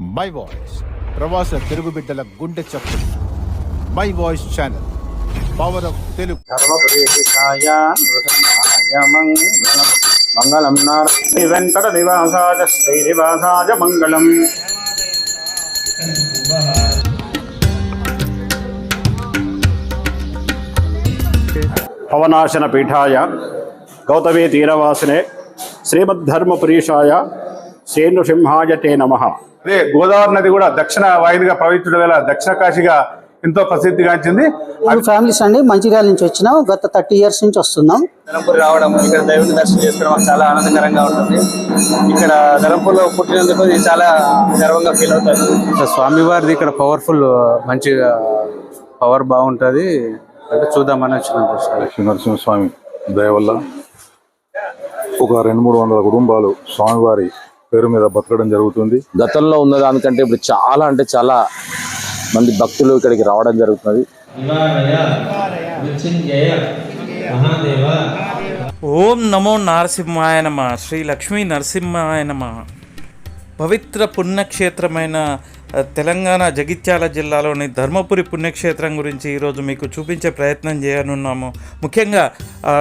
My voice ప్రవాస తెలుగు బిడ్డల గుండె చప్పుడు. My voice channel power of Telugu Mangalam Narayana Venkata నివాసాయ శ్రీనివాసాయ మంగళం. పవనాశన పీఠాయ గౌతమీ తీరవాసినే శ్రీమద్ధర్మపురీషాయ శ్రీ నృసింహాయ తే నమ. అదే గోదావరి నది కూడా దక్షిణ వాయుదిగా ప్రవహించడం వల్ల దక్షిణ కాశీగా ఎంతో ప్రసిద్ధిగాంచింది. ఫ్యామిలీస్ అండి మంచిర్యాల నుంచి వచ్చినాం. గత థర్టీ ఇయర్స్ నుంచి వస్తున్నాం. ధరంపూర్ రావడం ఇక్కడ దైవుని దర్శనం చేసుకోవడం మాకు చాలా ఆనందకరంగా ఉంటుంది. ఇక్కడ ధరంపూర్లో పుట్టినందుకు ఇది చాలా గర్వంగా ఫీల్ అవుతాను స్వామివారిది ఇక్కడ పవర్ఫుల్ మంచిగా పవర్ బాగుంటది. అంటే చూద్దామని వచ్చినాం దర్శనం. లక్ష్మీ నరసింహస్వామి దయ వల్ల ఒక రెండు మూడు వందల కుటుంబాలు స్వామివారి పేరు మీద బతకడం జరుగుతుంది. గతంలో ఉన్న దానికంటే ఇప్పుడు చాలా అంటే చాలా మంది భక్తులు ఇక్కడికి రావడం జరుగుతుంది ఓం నమో నారసింహాయ నమ. శ్రీ లక్ష్మీ నరసింహాయ నమ. పవిత్ర పుణ్యక్షేత్రమైన తెలంగాణ జగిత్యాల జిల్లాలోని ధర్మపురి పుణ్యక్షేత్రం గురించి ఈరోజు మీకు చూపించే ప్రయత్నం చేయనున్నాము. ముఖ్యంగా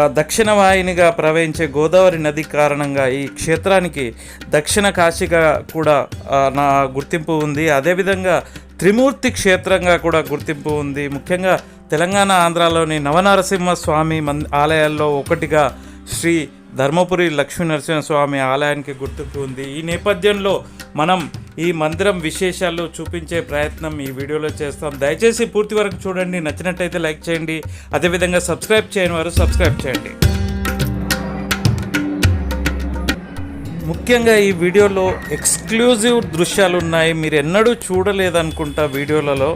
దక్షిణ వాహినిగా ప్రవహించే గోదావరి నది కారణంగా ఈ క్షేత్రానికి దక్షిణ కాశీగా కూడా నా గుర్తింపు ఉంది. అదేవిధంగా త్రిమూర్తి క్షేత్రంగా కూడా గుర్తింపు ఉంది. ముఖ్యంగా తెలంగాణ ఆంధ్రాలోని నవనరసింహ స్వామి మన్ ఆలయాల్లో ఒకటిగా శ్రీ ధర్మపురి లక్ష్మీ నరసింహస్వామి ఆలయానికి గుర్తింపు ఉంది. ఈ నేపథ్యంలో మనం ఈ మందిరం విశేషాలు చూపించే ప్రయత్నం ఈ వీడియోలో చేస్తాం. దయచేసి పూర్తి వరకు చూడండి. నచ్చినట్టయితే లైక్ చేయండి. అదేవిధంగా సబ్స్క్రైబ్ చేయని వారు సబ్స్క్రైబ్ చేయండి. ముఖ్యంగా ఈ వీడియోలో ఎక్స్క్లూజివ్ దృశ్యాలు ఉన్నాయి. మీరు ఎన్నడూ చూడలేదనుకుంటా వీడియోలలో.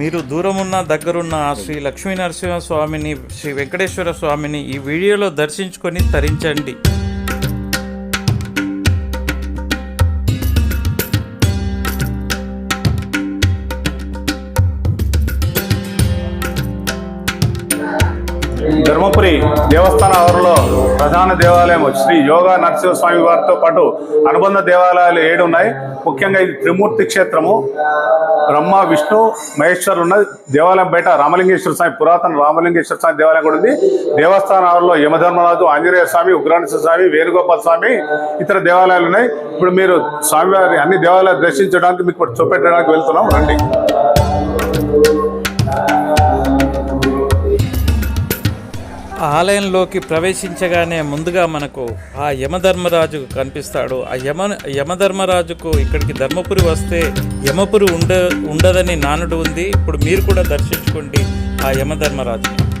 మీరు దూరమున్న దగ్గరున్న ఆ శ్రీ లక్ష్మీ నరసింహ స్వామిని శ్రీ వెంకటేశ్వర స్వామిని ఈ వీడియోలో దర్శించుకొని తరించండి. ధర్మపురి దేవస్థాన ఆవరణలో ప్రధాన దేవాలయం శ్రీ యోగా నరసింహస్వామి వారితో పాటు అనుబంధ దేవాలయాలు ఏడు ఉన్నాయి. ముఖ్యంగా ఇది త్రిమూర్తి క్షేత్రము. బ్రహ్మ విష్ణు మహేశ్వరులు ఉన్నది. దేవాలయం బయట రామలింగేశ్వర స్వామి పురాతన రామలింగేశ్వర స్వామి దేవాలయం కూడా ఉంది. దేవస్థాన యమధర్మరాజు ఆంజనేయ స్వామి ఉగ్రాణేశ్వర స్వామి వేణుగోపాల స్వామి ఇతర దేవాలయాలు ఉన్నాయి. ఇప్పుడు మీరు స్వామివారి అన్ని దేవాలయాలు దర్శించడానికి మీకు ఇప్పుడు చూపెట్టడానికి వెళ్తున్నాం. రండి. ఆలయంలోకి ప్రవేశించగానే ముందుగా మనకు ఆ యమధర్మరాజు కనిపిస్తాడు. ఆ యమ యమధర్మరాజుకు ఇక్కడికి ధర్మపురి వస్తే యమపురి ఉండ ఉండదని నానుడు ఉంది. ఇప్పుడు మీరు కూడా దర్శించుకోండి ఆ యమధర్మరాజు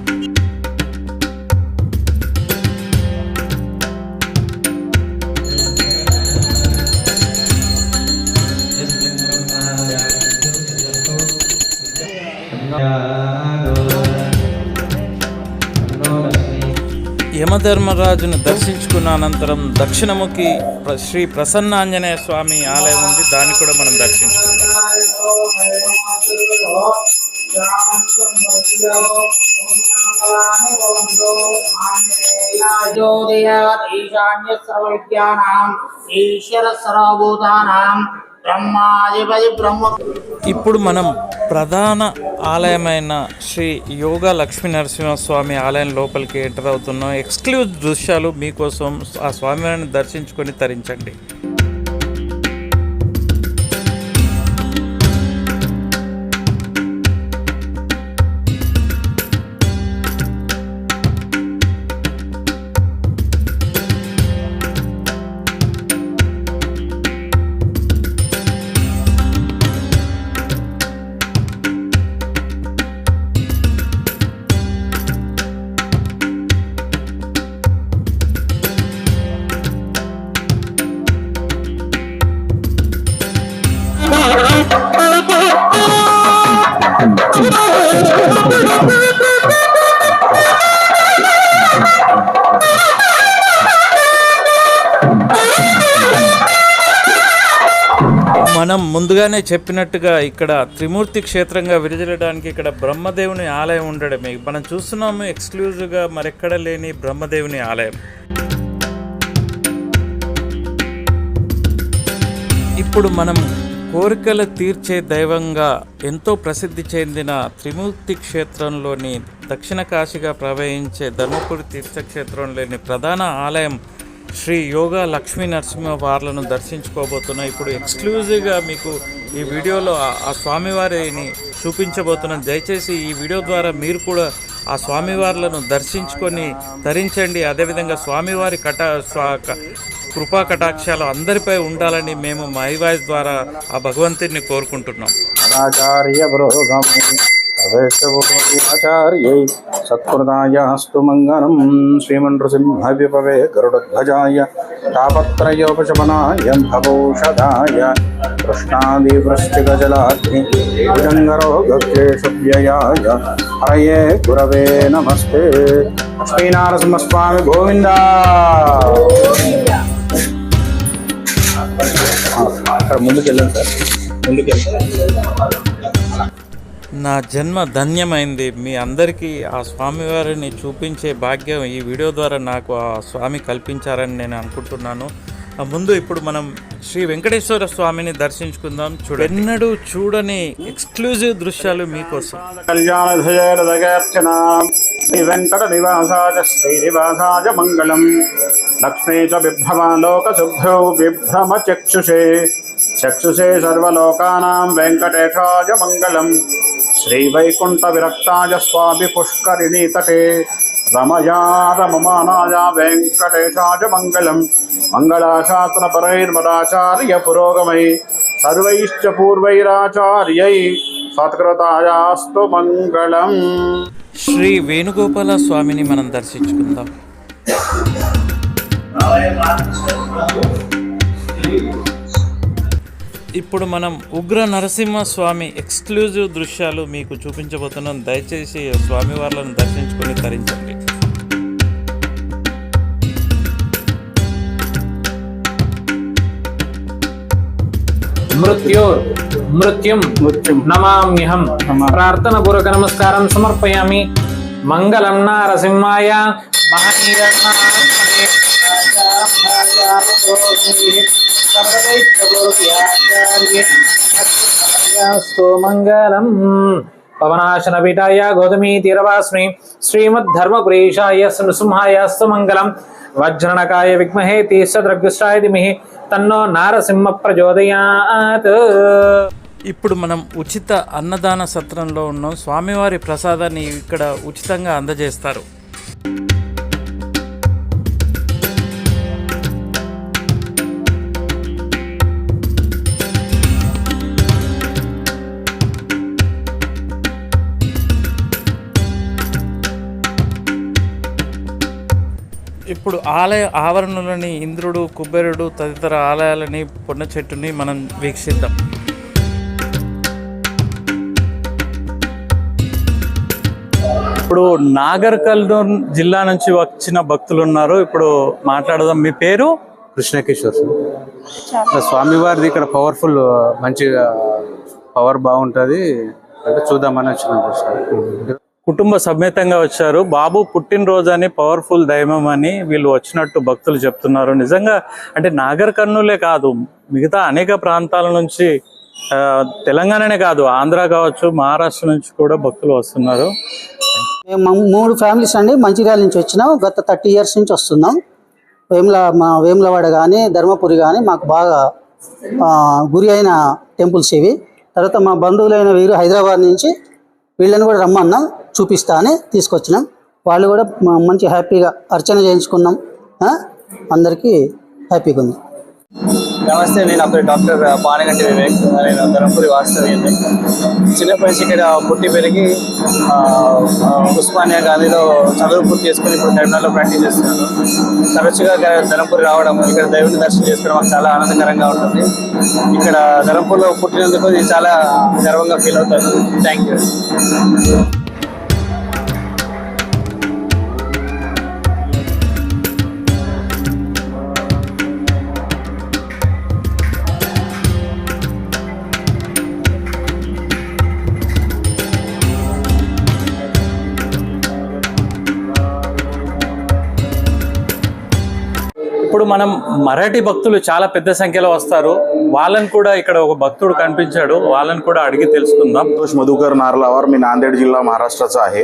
యమధర్మరాజును దర్శించుకున్న అనంతరం దక్షిణముఖి శ్రీ ప్రసన్నాంజనేయ స్వామి ఆలయం ఉంది. దాన్ని కూడా మనం దర్శించుకుందాం. ఈశ్వర సర్వభూతానాం ఇప్పుడు మనం ప్రధాన ఆలయమైన శ్రీ యోగ లక్ష్మీ నరసింహస్వామి ఆలయం లోపలికి ఎంటర్ అవుతున్నాం. ఎక్స్క్లూజివ్ దృశ్యాలు మీకోసం ఆ స్వామివారిని దర్శించుకొని తరించండి. మనం ముందుగానే చెప్పినట్టుగా ఇక్కడ త్రిమూర్తి క్షేత్రంగా విరజలడానికి ఇక్కడ బ్రహ్మదేవుని ఆలయం ఉండడమే. మనం చూస్తున్నాము ఎక్స్క్లూజివ్గా మరెక్కడ లేని బ్రహ్మదేవుని ఆలయం. ఇప్పుడు మనం కోరికలు తీర్చే దైవంగా ఎంతో ప్రసిద్ధి చెందిన త్రిమూర్తి క్షేత్రంలోని దక్షిణ కాశీగా ప్రవహించే ధర్మపురి తీర్థక్షేత్రంలోని ప్రధాన ఆలయం శ్రీ యోగా లక్ష్మీ నరసింహ వార్లను దర్శించుకోబోతున్నాం ఇప్పుడు ఎక్స్క్లూజివ్గా మీకు ఈ వీడియోలో ఆ- ఆ స్వామివారిని చూపించబోతున్నాం దయచేసి ఈ వీడియో ద్వారా మీరు కూడా ఆ స్వామివార్లను దర్శించుకొని ధరించండి అదేవిధంగా స్వామివారి కట కృపా కటాక్షాలు అందరిపై ఉండాలని మేము మై వాయిస్ ద్వారా ఆ భగవంతుడిని కోరుకుంటున్నాం. ఆచార్య పురోగమే సర్వేశ్వరాచార్యై సత్కృతాయాస్తు మంగళం శ్రీమన్ృసింహవిపవే గరుడధ్వజాయ తాపత్రయోపశమనాయ భవౌషధాయ కృష్ణాదివృష్టిగజలాగ్ని భుజంగరోగక్లేశవ్యయాయ హరయే గురవే నమస్తే. లక్ష్మీనారసింహస్వామి గోవింద. అక్కడ ముందుకెళ్ళండి సార్. ముందుకెళ్ళండి. నా జన్మ ధన్యమైంది. మీ అందరికీ ఆ స్వామివారిని చూపించే భాగ్యం ఈ వీడియో ద్వారా నాకు ఆ స్వామి కల్పించారని నేను అనుకుంటున్నాను. ముందు ఇప్పుడు మనం శ్రీ వెంకటేశ్వర స్వామిని దర్శించుకుందాం. చూడ ఎన్నడూ చూడని ఎక్స్క్లూజివ్ దృశ్యాలు మీకోసం. కళ్యాణధయేర్దగర్చన శ్రీ వెంకట నివాసాయ శ్రీనివాసాయ మంగళం లక్ష్మీ చ బిభ్రమాలోక శుభ్రౌ బిభ్రమ చక్షుషే చక్షుషే సర్వలోకానాం వెంకటేశాయ మంగళం. శ్రీవైకుంఠ విరక్తాయ స్వామి పుష్కరిణీ తటే రమయా రమమానాయ వెంకటేశాయ మంగళం మంగళాశాసన పరైర్మదాచార్య పురోగమై సర్వైశ్చ పూర్వైరాచార్యై సత్కృతాయాస్తు మంగళం. శ్రీ వేణుగోపాల స్వామిని మనం దర్శించుకుందాం. ఇప్పుడు మనం ఉగ్ర నరసింహ స్వామి ఎక్స్క్లూజివ్ దృశ్యాలు మీకు చూపించబోతున్నాం. దయచేసి స్వామివార్లను దర్శించుకొని తరించండి. మృత్యోర్ మృత్యుం నమామ్యహం. ప్రార్థన పూర్వక నమస్కారం సమర్పయామి. మంగళం నారసింహాయ. మహనీయస్తు మంగళం పవనాశన పీఠాయ గౌతమీ తీరవాస్మి శ్రీమద్ నృసింహాయ సుమంగళం వజ్రణకాయ విగ్మహే తీర్థద్రగ్గుష్టాయ ధిమహి తన్నో నారసింహ ప్రచోదయాత్ ఇప్పుడు మనం ఉచిత అన్నదాన సత్రంలో ఉన్నాం. స్వామివారి ప్రసాదాన్ని ఇక్కడ ఉచితంగా అందజేస్తారు. ఇప్పుడు ఆలయ ఆవరణలోని ఇంద్రుడు కుబేరుడు తదితర ఆలయాలని పొన్న చెట్టుని మనం వీక్షిద్దాం. ఇప్పుడు నాగర్ కర్నూల్ జిల్లా నుంచి వచ్చిన భక్తులు ఉన్నారు ఇప్పుడు మాట్లాడదాం. మీ పేరు? కృష్ణకిషోర్ సార్. స్వామివారిది ఇక్కడ పవర్ఫుల్ మంచిగా పవర్ బాగుంటుంది. అంటే చూద్దామని వచ్చినాం సార్. కుటుంబ సమేతంగా వచ్చారు. బాబు పుట్టినరోజు అని పవర్ఫుల్ దైవం అని వీళ్ళు వచ్చినట్టు భక్తులు చెప్తున్నారు. నిజంగా అంటే నాగర్ కర్నూలే కాదు మిగతా అనేక ప్రాంతాల నుంచి తెలంగాణనే కాదు ఆంధ్ర కావచ్చు మహారాష్ట్ర నుంచి కూడా భక్తులు వస్తున్నారు. మేము మూడు ఫ్యామిలీస్ అండి మంచిర్యాల నుంచి వచ్చినాం గత థర్టీ ఇయర్స్ నుంచి వస్తున్నాం. వేముల మా వేములవాడ కానీ ధర్మపురి కానీ మాకు బాగా గురి అయిన టెంపుల్స్ ఇవి. తర్వాత మా బంధువులైన వీరు హైదరాబాద్ నుంచి వీళ్ళని కూడా రమ్మన్నాం. చూపిస్తా అని తీసుకొచ్చినాం. వాళ్ళు కూడా మంచి హ్యాపీగా అర్చన చేయించుకున్నాం. అందరికీ హ్యాపీగా ఉంది. నమస్తే నేను అప్పుడు డాక్టర్ పానగంటి వివేక్. నేను ధర్మపురి వాస్తవ్యండి చిన్నప్పటి నుంచి ఇక్కడ పుట్టి పెరిగి ఉస్మానియా గాంధీలో చదువు పూర్తి చేసుకుని ఇప్పుడు టెర్మినల్లో ప్రాక్టీస్ చేస్తున్నాను. తరచుగా ధర్మపురి రావడం ఇక్కడ దేవుని దర్శనం చేసుకోవడం మాకు చాలా ఆనందకరంగా ఉంటుంది. ఇక్కడ ధర్మపూర్లో పుట్టినందుకు నేను చాలా గర్వంగా ఫీల్ అవుతాను. థ్యాంక్ యూ మనం మరాఠీ భక్తులు చాలా పెద్ద సంఖ్యలో వస్తారు. వాళ్ళని కూడా ఇక్కడ ఒక భక్తుడు కనిపించాడు. వాళ్ళని కూడా అడిగి తెలుసుకుందాం. సంతोष मधुकर नारलावार मी नांदेड जिल्हा महाराष्ट्राचा आहे.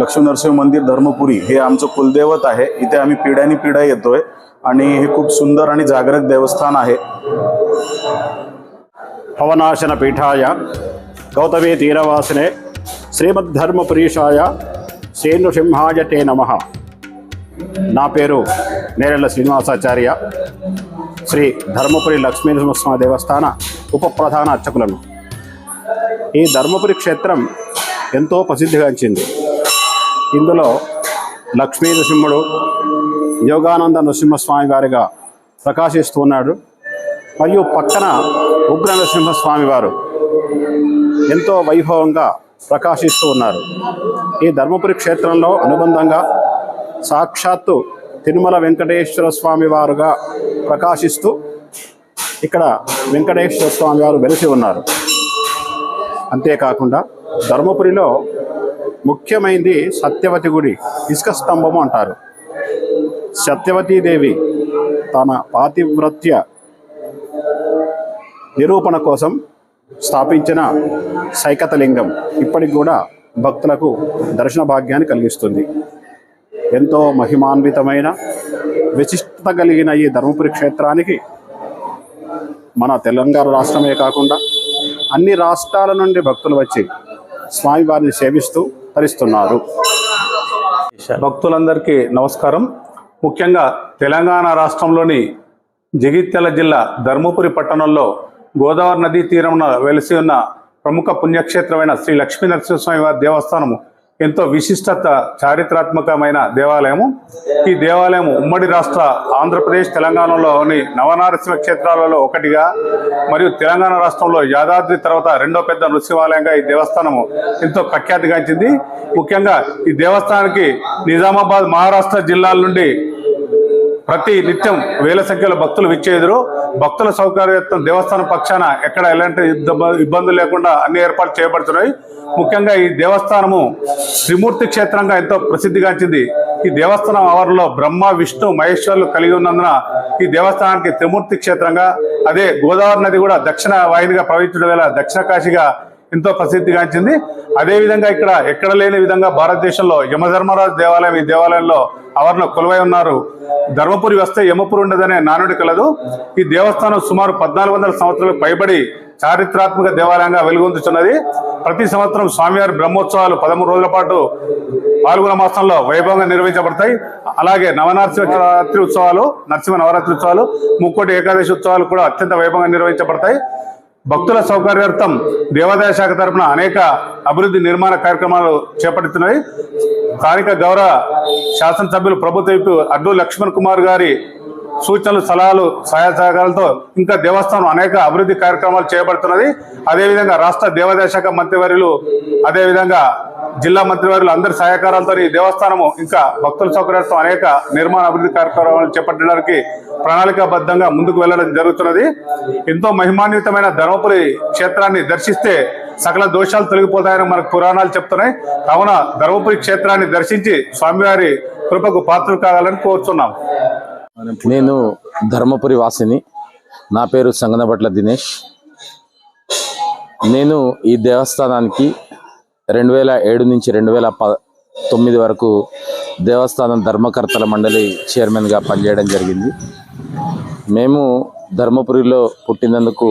लक्ष्मी నరసింహ मंदिर ధర్మపురి हे आमचं कुलदैवत आहे. इथे आम्ही पिढ्यानी पिढ्या येतोय. आणि हे खूप सुंदर आणि जागृत देवस्थान आहे. పవనాశన పీఠాయ గౌతమే తీరవాసనే శ్రీమద్ధర్మపురీషాయ శ్రీనృసింహాయ తే నమ నా పేరు నేరెళ్ళ శ్రీనివాసాచార్య శ్రీ ధర్మపురి లక్ష్మీ నరసింహస్వామి దేవస్థాన ఉప ప్రధాన అర్చకులను. ఈ ధర్మపురి క్షేత్రం ఎంతో ప్రసిద్ధిగాంచింది ఇందులో లక్ష్మీ నరసింహుడు యోగానంద నరసింహస్వామి గారిగా ప్రకాశిస్తూ ఉన్నాడు. మరియు పక్కన ఉగ్ర నృసింహస్వామి వారు ఎంతో వైభవంగా ప్రకాశిస్తూ ఉన్నారు. ఈ ధర్మపురి క్షేత్రంలో అనుబంధంగా సాక్షాత్తు తిరుమల వెంకటేశ్వర స్వామి వారుగా ప్రకాశిస్తూ ఇక్కడ వెంకటేశ్వర స్వామి వారు వెలిసి ఉన్నారు. అంతేకాకుండా ధర్మపురిలో ముఖ్యమైనది సత్యవతి గుడి ఇసుక స్తంభము అంటారు. సత్యవతీదేవి తన పాతివ్రత్య నిరూపణ కోసం స్థాపించిన సైకతలింగం ఇప్పటికి కూడా భక్తులకు దర్శన భాగ్యాన్ని కలిగిస్తుంది. ఎంతో మహిమాన్వితమైన విశిష్టత కలిగిన ఈ ధర్మపురి క్షేత్రానికి మన తెలంగాణ రాష్ట్రమే కాకుండా అన్ని రాష్ట్రాల నుండి భక్తులు వచ్చి స్వామివారిని సేవిస్తూ తరిస్తున్నారు. భక్తులందరికీ నమస్కారం. ముఖ్యంగా తెలంగాణ రాష్ట్రంలోని జగిత్యాల జిల్లా ధర్మపురి పట్టణంలో గోదావరి నదీ తీరంలో వెలిసి ఉన్న ప్రముఖ పుణ్యక్షేత్రమైన శ్రీ లక్ష్మీ నరసింహస్వామి వారి దేవస్థానము ఎంతో విశిష్టత చారిత్రాత్మకమైన దేవాలయము. ఈ దేవాలయం ఉమ్మడి రాష్ట్ర ఆంధ్రప్రదేశ్ తెలంగాణలోని నవనారసింహ క్షేత్రాలలో ఒకటిగా మరియు తెలంగాణ రాష్ట్రంలో యాదాద్రి తర్వాత రెండో పెద్ద నృసింహాలయంగా ఈ దేవస్థానము ఎంతో ప్రఖ్యాతిగాంచింది. ముఖ్యంగా ఈ దేవస్థానానికి నిజామాబాద్ మహారాష్ట్ర జిల్లాల నుండి ప్రతి నిత్యం వేల సంఖ్యలో భక్తులు విచ్చేదురు. భక్తుల సౌకర్యార్థం దేవస్థానం పక్షాన ఎక్కడ ఎలాంటి ఇబ్బందులు లేకుండా అన్ని ఏర్పాట్లు చేయబడుతున్నాయి. ముఖ్యంగా ఈ దేవస్థానము త్రిమూర్తి క్షేత్రంగా ఎంతో ప్రసిద్ధిగాంచింది. ఈ దేవస్థానం ఆవరణలో బ్రహ్మ విష్ణు మహేశ్వరులు కలిగి ఉన్నందున ఈ దేవస్థానానికి త్రిమూర్తి క్షేత్రంగా అదే గోదావరి నది కూడా దక్షిణ వాహినిగా ప్రవహించడం వేళ దక్షిణ కాశీగా ఎంతో ప్రసిద్ధిగాంచింది అదేవిధంగా ఇక్కడ ఎక్కడ లేని విధంగా భారతదేశంలో యమధర్మరాజు దేవాలయం ఈ దేవాలయంలో అవర్ణ కొలువై ఉన్నారు. ధర్మపురి వస్తే యమపురి ఉండదనే నానుడి కలదు. ఈ దేవస్థానం సుమారు పద్నాలుగు వందల సంవత్సరాలకు పైబడి చారిత్రాత్మక దేవాలయంగా వెలుగొందుతున్నది ప్రతి సంవత్సరం స్వామివారి బ్రహ్మోత్సవాలు పదమూడు రోజుల పాటు పాల్గొన మాసంలో వైభవంగా నిర్వహించబడతాయి. అలాగే నవనరసింహరాత్రి ఉత్సవాలు నరసింహ నవరాత్రి ఉత్సవాలు ముక్కోటి ఏకాదశి ఉత్సవాలు కూడా అత్యంత వైభవంగా నిర్వహించబడతాయి. భక్తుల సౌకర్యార్థం దేవాదాయ శాఖ తరపున అనేక అభివృద్ధి నిర్మాణ కార్యక్రమాలు చేపడుతున్నాయి. స్థానిక గౌరవ శాసనసభ్యులు ప్రభుత్వ అడ్డు లక్ష్మణ్ కుమార్ గారి సూచనలు సలహాలు సహాయ సహకారాలతో ఇంకా దేవస్థానం అనేక అభివృద్ధి కార్యక్రమాలు చేపడుతున్నది. అదేవిధంగా రాష్ట్ర దేవాదాయ శాఖ మంత్రివర్యులు అదేవిధంగా జిల్లా మంత్రివర్యులు అందరి సహకారాలతో ఈ దేవస్థానము ఇంకా భక్తుల సౌకర్యార్థం అనేక నిర్మాణ అభివృద్ధి కార్యక్రమాలు చేపట్టడానికి ప్రణాళికాబద్ధంగా ముందుకు వెళ్ళడం జరుగుతున్నది. ఎంతో మహిమాన్వితమైన ధర్మపురి క్షేత్రాన్ని దర్శిస్తే సకల దోషాలు తొలగిపోతాయని మనకు పురాణాలు చెప్తున్నాయి. కావున ధర్మపురి క్షేత్రాన్ని దర్శించి స్వామివారి కృపకు పాత్రలు కావాలని కోరుతున్నాం నేను ధర్మపురి వాసిని. నా పేరు సంగనబట్ల దినేష్. నేను ఈ దేవస్థానానికి రెండు వేల ఏడు నుంచి రెండు వేల ప తొమ్మిది వరకు దేవస్థానం ధర్మకర్తల మండలి చైర్మన్గా పనిచేయడం జరిగింది. మేము ధర్మపురిలో పుట్టినందుకు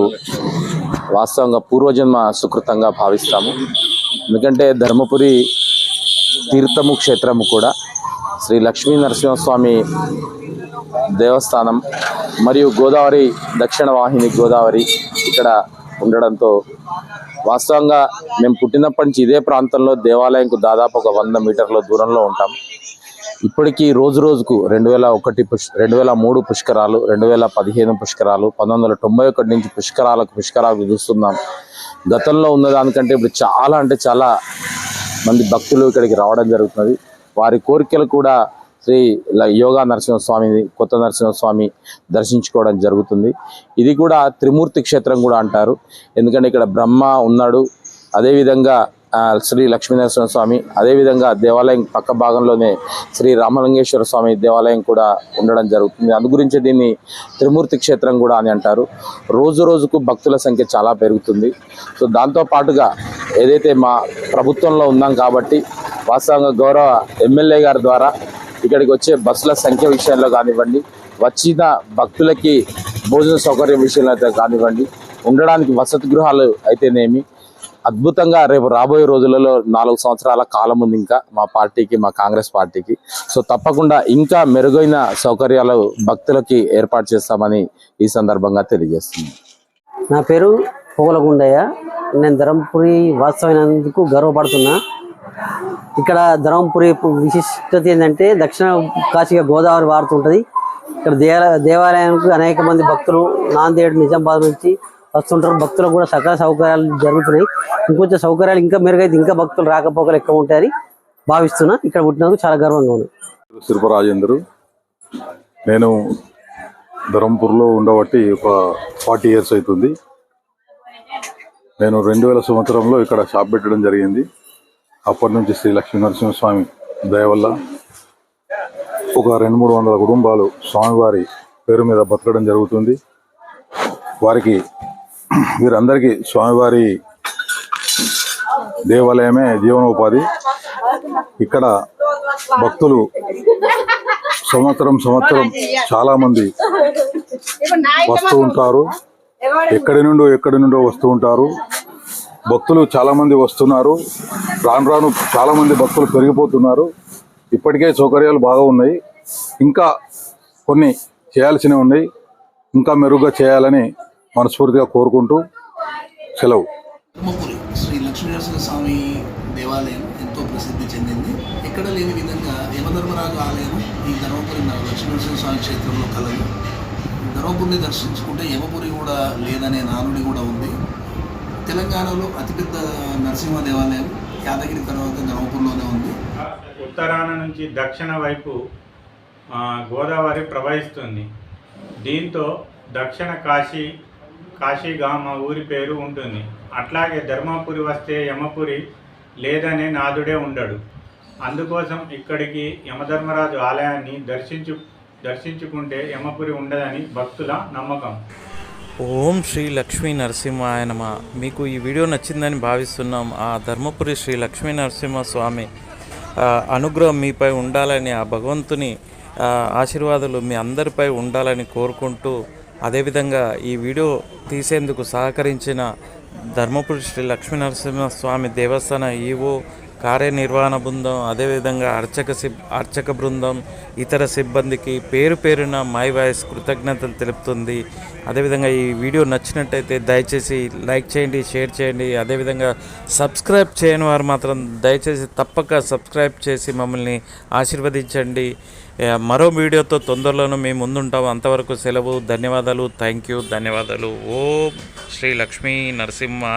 వాస్తవంగా పూర్వజన్మ సుకృతంగా భావిస్తాము. ఎందుకంటే ధర్మపురి తీర్థము క్షేత్రము కూడా శ్రీ లక్ష్మీ నరసింహస్వామి దేవస్థానం మరియు గోదావరి దక్షిణ వాహిని గోదావరి ఇక్కడ ఉండడంతో వాస్తవంగా మేము పుట్టినప్పటి నుంచి ఇదే ప్రాంతంలో దేవాలయంకు దాదాపు ఒక వంద మీటర్ల దూరంలో ఉంటాం. ఇప్పటికీ రోజు రోజుకు రెండు వేల ఒకటి పుష్ రెండు వేల మూడు పుష్కరాలు రెండు వేల పదిహేను పుష్కరాలు పంతొమ్మిది వందల తొంభై ఒకటి నుంచి పుష్కరాలకు పుష్కరాలకు చూస్తున్నాం. గతంలో ఉన్న దానికంటే ఇప్పుడు చాలా అంటే చాలా మంది భక్తులు ఇక్కడికి రావడం జరుగుతున్నది. వారి కోరికలు కూడా శ్రీ ల- యోగా నరసింహస్వామిని కొత్త నరసింహస్వామి దర్శించుకోవడం జరుగుతుంది. ఇది కూడా త్రిమూర్తి క్షేత్రం కూడా అంటారు. ఎందుకంటే ఇక్కడ బ్రహ్మ ఉన్నాడు. అదేవిధంగా శ్రీ లక్ష్మీనరసింహ స్వామి అదేవిధంగా దేవాలయం పక్క భాగంలోనే శ్రీ రామలింగేశ్వర స్వామి దేవాలయం కూడా ఉండడం జరుగుతుంది. అందు గురించి దీన్ని త్రిమూర్తి క్షేత్రం కూడా అని అంటారు. రోజు రోజుకు భక్తుల సంఖ్య చాలా పెరుగుతుంది. సో దాంతో పాటుగా ఏదైతే మా ప్రభుత్వంలో ఉన్నాం కాబట్టి వాస్తవంగా గౌరవ ఎమ్మెల్యే గారి ద్వారా ఇక్కడికి వచ్చే బస్సుల సంఖ్య విషయంలో కానివ్వండి వచ్చిన భక్తులకి భోజన సౌకర్యం విషయంలో అయితే కానివ్వండి ఉండడానికి వసతి గృహాలు అయితేనేమి అద్భుతంగా రేపు రాబోయే రోజులలో నాలుగు సంవత్సరాల కాలం ఉంది ఇంకా మా పార్టీకి మా కాంగ్రెస్ పార్టీకి. సో తప్పకుండా ఇంకా మెరుగైన సౌకర్యాలు భక్తులకి ఏర్పాటు చేస్తామని ఈ సందర్భంగా తెలియజేస్తుంది నా పేరు పోగలగుండయ్య. నేను ధర్మపురి వాస్తవైనందుకు గర్వపడుతున్నా. ఇక్కడ ధర్మపురి విశిష్టత ఏంటంటే దక్షిణ కాశీగా గోదావరి వారుతుంటుంది ఇక్కడ దేవాలయానికి అనేక మంది భక్తులు నాందేడ్ నిజామాబాద్ నుంచి వస్తుంటారు. భక్తులకు కూడా సకల సౌకర్యాలు జరుగుతున్నాయి. ఇంకొంచెం సౌకర్యాలు ఇంకా మెరుగైతే ఇంకా భక్తులు రాకపోకలు ఎక్కువ ఉంటాయని భావిస్తున్నా. ఇక్కడ పుట్టినందుకు చాలా గర్వంగా ఉంది. శిల్పరాజేందరు నేను ధరంపూర్లో ఉండబట్టి ఒక ఫార్టీ ఇయర్స్ అవుతుంది. నేను రెండు వేల సంవత్సరంలో ఇక్కడ షాప్ పెట్టడం జరిగింది. అప్పటి నుంచి శ్రీ లక్ష్మీ నరసింహస్వామి దయవల్ల ఒక రెండు మూడు వందల కుటుంబాలు స్వామివారి పేరు మీద బతకడం జరుగుతుంది. వారికి వీరందరికీ స్వామివారి దేవాలయమే జీవనోపాధి. ఇక్కడ భక్తులు సంవత్సరం సంవత్సరం చాలా మంది వస్తూ ఉంటారు. ఎక్కడి నుండో ఎక్కడి నుండో వస్తూ ఉంటారు. భక్తులు చాలామంది వస్తున్నారు. రాను రాను చాలామంది భక్తులు పెరిగిపోతున్నారు. ఇప్పటికే సౌకర్యాలు బాగా ఉన్నాయి. ఇంకా కొన్ని చేయాల్సినవి ఉన్నాయి. ఇంకా మెరుగ్గా చేయాలని మనస్ఫూర్తిగా కోరుకుంటూ సెలవు. శ్రీ లక్ష్మీనరసింహ స్వామి దేవాలయం ఎంతో ప్రసిద్ధి చెందింది. ఎక్కడ లేని విధంగా యమధర్మరాజు ఆలయం ఈ ధర్మపురి న- లక్ష్మీనరసింహ స్వామి క్షేత్రంలో కలదు. ధర్మపురిని దర్శించుకుంటే యమపురి కూడా లేదనే నానుడి కూడా ఉంది. తెలంగాణలో అతిపెద్ద నరసింహ దేవాలయం యాదగిరి తర్వాత ధర్మపురిలోనే ఉంది. ఉత్తరాన నుంచి దక్షిణ వైపు గోదావరి ప్రవహిస్తుంది. దీంతో దక్షిణ కాశీ కాశీగా మా ఊరి పేరు ఉంటుంది. అట్లాగే ధర్మపురి వస్తే యమపురి లేదనే నాదుడే ఉండడు. అందుకోసం ఇక్కడికి యమధర్మరాజు ఆలయాన్ని దర్శించు దర్శించుకుంటే యమపురి ఉండదని భక్తుల నమ్మకం. ఓం శ్రీ లక్ష్మీ నరసింహాయ నమ. మీకు ఈ వీడియో నచ్చిందని భావిస్తున్నాం. ఆ ధర్మపురి శ్రీ లక్ష్మీ నరసింహ స్వామి అనుగ్రహం మీపై ఉండాలని ఆ భగవంతుని ఆశీర్వాదాలు మీ అందరిపై ఉండాలని కోరుకుంటూ అదేవిధంగా ఈ వీడియో తీసేందుకు సహకరించిన ధర్మపురి శ్రీ లక్ష్మీ నరసింహ స్వామి దేవస్థాన ఈవో కార్యనిర్వహణ బృందం అదేవిధంగా అర్చక సిబ్ అర్చక బృందం ఇతర సిబ్బందికి పేరు పేరున మై వాయిస్ కృతజ్ఞతలు తెలుపుతుంది. అదేవిధంగా ఈ వీడియో నచ్చినట్టయితే దయచేసి లైక్ చేయండి షేర్ చేయండి. అదేవిధంగా సబ్స్క్రైబ్ చేయని వారు మాత్రం దయచేసి తప్పక సబ్స్క్రైబ్ చేసి మమ్మల్ని ఆశీర్వదించండి. మరో వీడియోతో తొందరలోనూ మేము ముందుంటాం. అంతవరకు సెలవు ధన్యవాదాలు. థ్యాంక్ యూ ధన్యవాదాలు. ఓం శ్రీ లక్ష్మీ నరసింహ